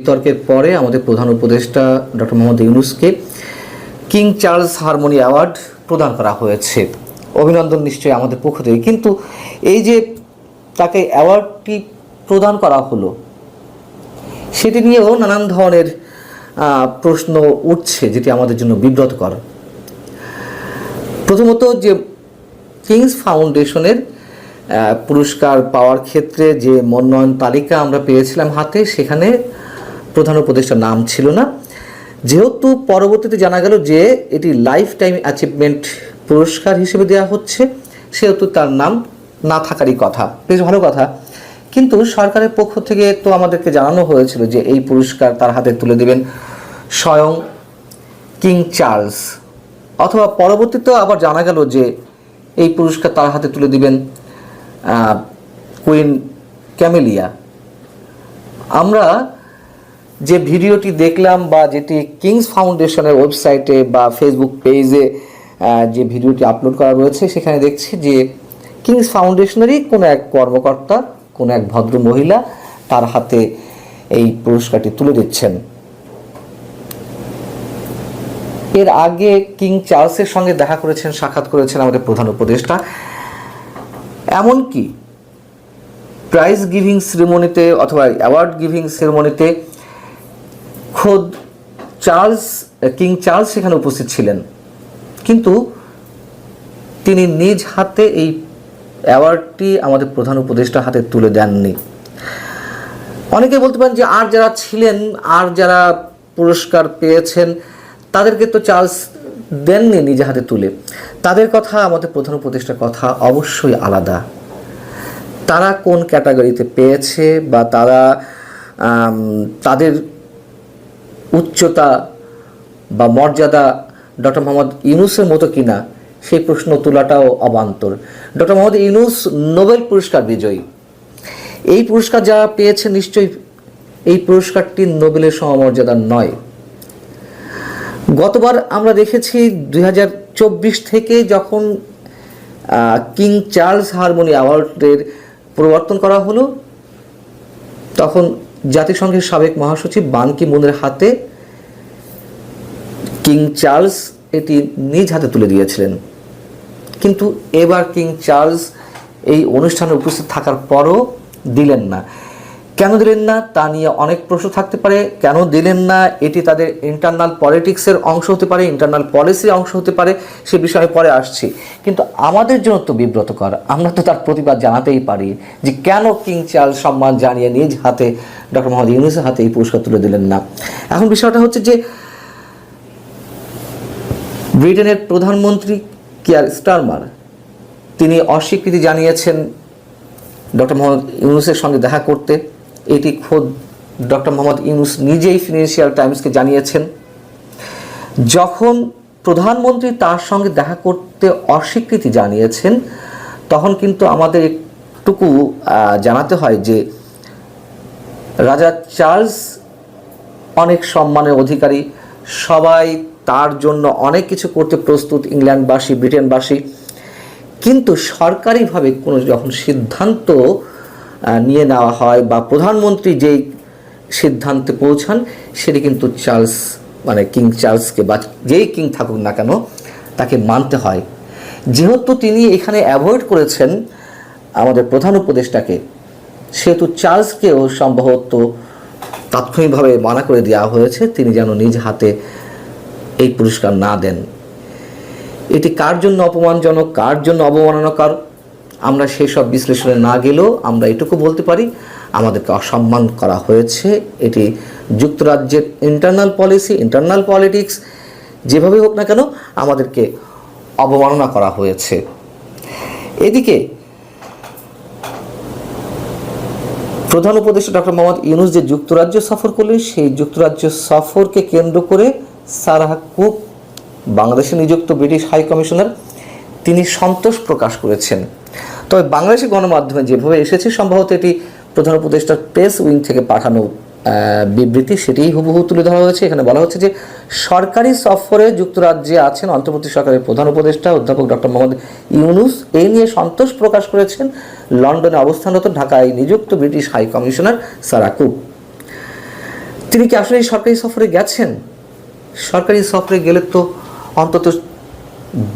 বিতর্কের পরে আমাদের প্রধান উপদেষ্টা ডক্টর মোহাম্মদ ইউনুসকে কিং চার্লস হারমোনি অ্যাওয়ার্ড প্রদান করা হয়েছে। অভিনন্দন নিশ্চয়ই আমাদের পক্ষ থেকে। কিন্তু এই যে তাকে অ্যাওয়ার্ডটি প্রদান করা হলো, সেটি নিয়েও নানান ধরনের প্রশ্ন উঠছে যেটি আমাদের জন্য বিব্রতকর। প্রথমত যে কিংস ফাউন্ডেশনের পুরস্কার পাওয়ার ক্ষেত্রে যে মনোনয়ন তালিকা আমরা পেয়েছিলাম হাতে, সেখানে প্রধান উপদেষ্টার নাম ছিল না। যেহেতু পরবর্তীতে জানা গেল যে এটি লাইফ টাইম অ্যাচিভমেন্ট পুরস্কার হিসেবে দেওয়া হচ্ছে, সেহেতু তার নাম না থাকারই কথা। বেশ ভালো কথা। কিন্তু সরকারের পক্ষ থেকে তো আমাদেরকে জানানো হয়েছিল যে এই পুরস্কার তার হাতে তুলে দেবেন স্বয়ং কিং চার্লস। অথবা পরবর্তীতেও আবার জানা গেল যে এই পুরস্কার তার হাতে তুলে দিবেন কুইন ক্যামেলিয়া। আমরা যে ভিডিওটি দেখলাম বা যেটি কিংস ফাউন্ডেশনের ওয়েবসাইটে বা ফেসবুক পেজে যে ভিডিওটি আপলোড করা রয়েছে, সেখানে দেখছি যে কিংস ফাউন্ডেশনেরই কোনো এক কর্মকর্তা, কোনো এক ভদ্র মহিলা তার হাতে এই পুরস্কারটি তুলে দিচ্ছেন। এর আগে কিং চার্লসের সঙ্গে দেখা করেছেন, সাক্ষাৎ করেছেন আমাদের প্রধান উপদেষ্টা। এমনকি প্রাইজ গিভিং সেরেমনিতে অথবা অ্যাওয়ার্ড গিভিং সেরেমনিতে খোদ চার্লস কিং চার্লস সেখানে উপস্থিত ছিলেন। কিন্তু তিনি নিজ হাতে এই অ্যাওয়ার্ডটি আমাদের প্রধান উপদেষ্টার হাতে তুলে দেননি। অনেকে বলতে পারেন যে আর যারা ছিলেন, আর যারা পুরস্কার পেয়েছেন, তাদেরকে তো চার্লস দেননি নিজে হাতে তুলে। তাদের কথা, আমাদের প্রধান উপদেষ্টার কথা অবশ্যই আলাদা। তারা কোন ক্যাটাগরিতে পেয়েছে বা তারা তাদের উচ্চতা বা মর্যাদা ডক্টর মোহাম্মদ ইউনুসের মতো কিনা, সেই প্রশ্ন তোলাটাও অবান্তর। ডক্টর মোহাম্মদ ইউনুস নোবেল পুরস্কার বিজয়ী। এই পুরস্কার যারা পেয়েছে নিশ্চয়ই এই পুরস্কারটি নোবেলের সমমর্যাদার নয়। গতবার আমরা দেখেছি দু হাজার চব্বিশ থেকে যখন কিং চার্লস হারমোনি অ্যাওয়ার্ডের প্রবর্তন করা হলো, তখন জাতিসংঘের সাবেক মহাসচিব বান কি মুনের হাতে কিং চার্লস এটি নিজ হাতে তুলে দিয়েছিলেন। কিন্তু এবার কিং চার্লস এই অনুষ্ঠানে উপস্থিত থাকার পরও দিলেন না। কেন দিলেন না তা নিয়ে অনেক প্রশ্ন থাকতে পারে। কেন দিলেন না? এটি তাদের ইন্টারনাল পলিটিক্সের অংশ হতে পারে ইন্টারনাল পলিসির অংশ হতে পারে, সে বিষয়ে পরে আসছি। কিন্তু আমাদের জন্য তো বিব্রতকর। আমরা তো তার প্রতিবাদ জানাতেই পারি যে কেন কিং চার্লস সম্মান জানিয়ে নিজ হাতে ডক্টর মোহাম্মদ ইউনুসের হাতে এই পুরস্কার তুলে দিলেন না? এখন বিষয়টা হচ্ছে যে ব্রিটেনের প্রধানমন্ত্রী কিয়ার স্টারমার, তিনি অস্বীকৃতি জানিয়েছেন ডক্টর মোহাম্মদ ইউনুসের সঙ্গে দেখা করতে। এটি খোদ ডক্টর মোহাম্মদ ইউনুস নিজেই ফিনান্সিয়াল টাইমসকে জানিয়েছেন। যখন প্রধানমন্ত্রী তার সঙ্গে দেখা করতে অস্বীকৃতি জানিয়েছেন, তখন কিন্তু আমাদের একটুকু জানাতে হয় যে রাজা চার্লস অনেক সম্মানের অধিকারী, সবাই তার জন্য অনেক কিছু করতে প্রস্তুত ইংল্যান্ডবাসী, ব্রিটেনবাসী। কিন্তু সরকারিভাবে কোনো যখন সিদ্ধান্ত নিয়ে নেওয়া হয় বা প্রধানমন্ত্রী যেই সিদ্ধান্তে পৌঁছান, সেটি কিন্তু চার্লস মানে কিং চার্লসকে বা যেই কিং থাকুক না কেন, তাকে মানতে হয়। যেহেতু তিনি এখানে অ্যাভয়েড করেছেন আমাদের প্রধান উপদেষ্টাকে, সেহেতু চার্লসকেও সম্ভবত তাৎক্ষণিকভাবে মানা করে দেওয়া হয়েছে, তিনি যেন নিজ হাতে এই পুরস্কার না দেন। এটি কার জন্য অপমানজনক, কার জন্য অবমাননাকর? আমরা সেই সব বিশ্লেষণে না গেলেও আমরা এটুকু বলতে পারি, আমাদেরকে অসম্মান করা হয়েছে। এটি যুক্তরাজ্যের ইন্টারনাল পলিসি ইন্টারনাল পলিটিক্স যেভাবে হোক না কেন, আমাদেরকে অবমাননা করা হয়েছে। এদিকে, প্রধান উপদেষ্টা ডক্টর মোহাম্মদ ইউনুস যে যুক্তরাজ্য সফর করলেন, সেই যুক্তরাজ্য সফরকে কেন্দ্র করে সারাহ কুক বাংলাদেশে নিযুক্ত ব্রিটিশ হাই কমিশনার, তিনি সন্তোষ প্রকাশ করেছেন। তবে বাংলাদেশি গণমাধ্যমে যেভাবে এসেছে, সম্ভবত এটি প্রধান উপদেষ্টার প্রেস উইং থেকে পাঠানো বিবৃতি, সেটিই হুবহু তুলে ধরা হয়েছে। এখানে বলা হচ্ছে যে, সরকারি সফরে যুক্তরাজ্যে আছেন অন্তর্বর্তী সরকারের প্রধান উপদেষ্টা অধ্যাপক ডক্টর মোহাম্মদ ইউনুস। এই নিয়ে সন্তোষ প্রকাশ করেছেন লন্ডনে অবস্থানরত ঢাকায় নিযুক্ত British high commissioner Sarah Cook. তিনি কি আসলে এই সরকারি সফরে গেছেন? সরকারি সফরে গেলে তো অন্তত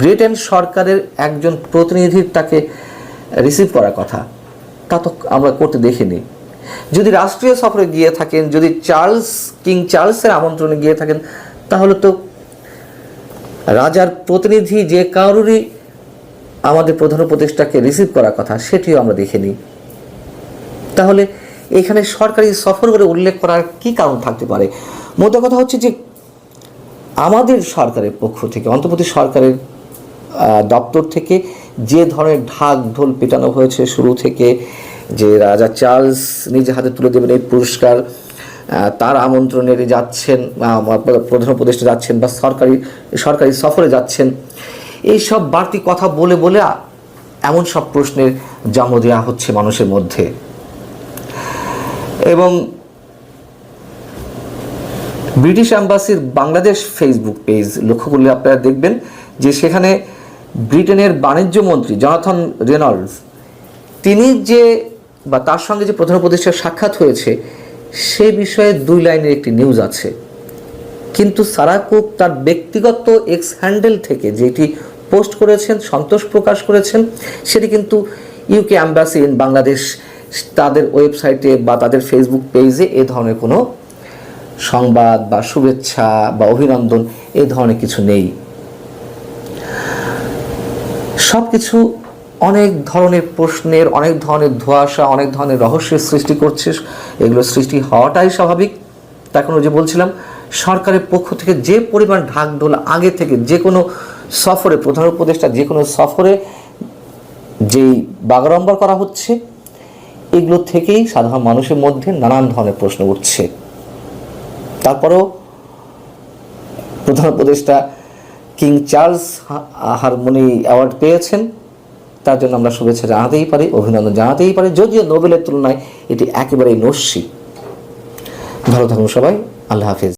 ব্রিটেন সরকারের একজন প্রতিনিধির তাকে রিসিভ করার কথা। তা তো আমরা করতে দেখিনি। যদি রাষ্ট্রীয় সফরে গিয়ে থাকেন, যদি চার্লস, কিং চার্লসের আমন্ত্রণে গিয়ে থাকেন, তাহলে তো রাজার প্রতিনিধি যে কারোরই আমাদের প্রধান উপদেষ্টাকে রিসিভ করার কথা, সেটিও আমরা দেখিনি। তাহলে এখানে সরকারি সফর করে উল্লেখ করার কি কারণ থাকতে পারে? মোদ্দা কথা হচ্ছে যে আমাদের সরকারের পক্ষ থেকে, অন্তর্বর্তী সরকারের দপ্তর থেকে যে ধরনের ঢাক ঢোল পেটানো হয়েছে শুরু থেকে যে রাজা চার্লস নিজে হাতে তুলে দেবেন এই পুরস্কার তার আমন্ত্রণে যাচ্ছেন প্রধান উপদেষ্টা যাচ্ছেন বা সরকারি সরকারি সফরে যাচ্ছেন। এই সব বাড়তি কথা বলে বলে এমন সব প্রশ্নের জন্ম দেওয়া হচ্ছে মানুষের মধ্যে। এবং ব্রিটিশ অ্যাম্বাসির বাংলাদেশ ফেসবুক পেজ লক্ষ্য করলে আপনারা দেখবেন যে সেখানে ব্রিটেনের বাণিজ্য মন্ত্রী জনাথন রেনল্ডস, তিনি যে বা তার সঙ্গে যে প্রধান উপদেষ্টার সাক্ষাৎ হয়েছে, সে বিষয়ে দুই লাইনের একটি নিউজ আছে। কিন্তু সারা কুক তার ব্যক্তিগত এক্স হ্যান্ডেল থেকে যেটি পোস্ট করেছেন, সন্তোষ প্রকাশ করেছেন, সেটি কিন্তু ইউকে অ্যাম্বাসি ইন বাংলাদেশ তাদের ওয়েবসাইটে বা তাদের ফেসবুক পেজে এ ধরনের কোনো সংবাদ বা শুভেচ্ছা বা অভিনন্দন এ ধরনের কিছু নেই। সব কিছু অনেক ধরনের প্রশ্নের, অনেক ধরনের ধোঁয়াশা, অনেক ধরনের রহস্যের সৃষ্টি করছে এগুলো সৃষ্টি হওয়াটাই স্বাভাবিক। তখন যে বলছিলাম, সরকারের পক্ষ থেকে যে পরিমাণ ঢাকঢোল আগে থেকে যে কোনো সফরে, প্রধান উপদেষ্টা যে কোনো সফরে যেই বাগাড়ম্বর করা হচ্ছে, এগুলো থেকেই সাধারণ মানুষের মধ্যে নানান ধরনের প্রশ্ন উঠছে। তারপরেও প্রধান উপদেষ্টা কিং চার্লস হারমোনি অ্যাওয়ার্ড পেয়েছেন। তার জন্য আমরা শুভেচ্ছা জানাতেই পারি, অভিনন্দন জানাতেই পারি, যদিও নোবেলের তুলনায় এটি একেবারেই নস্যি। ভালো থাকুন সবাই, আল্লাহ হাফিজ।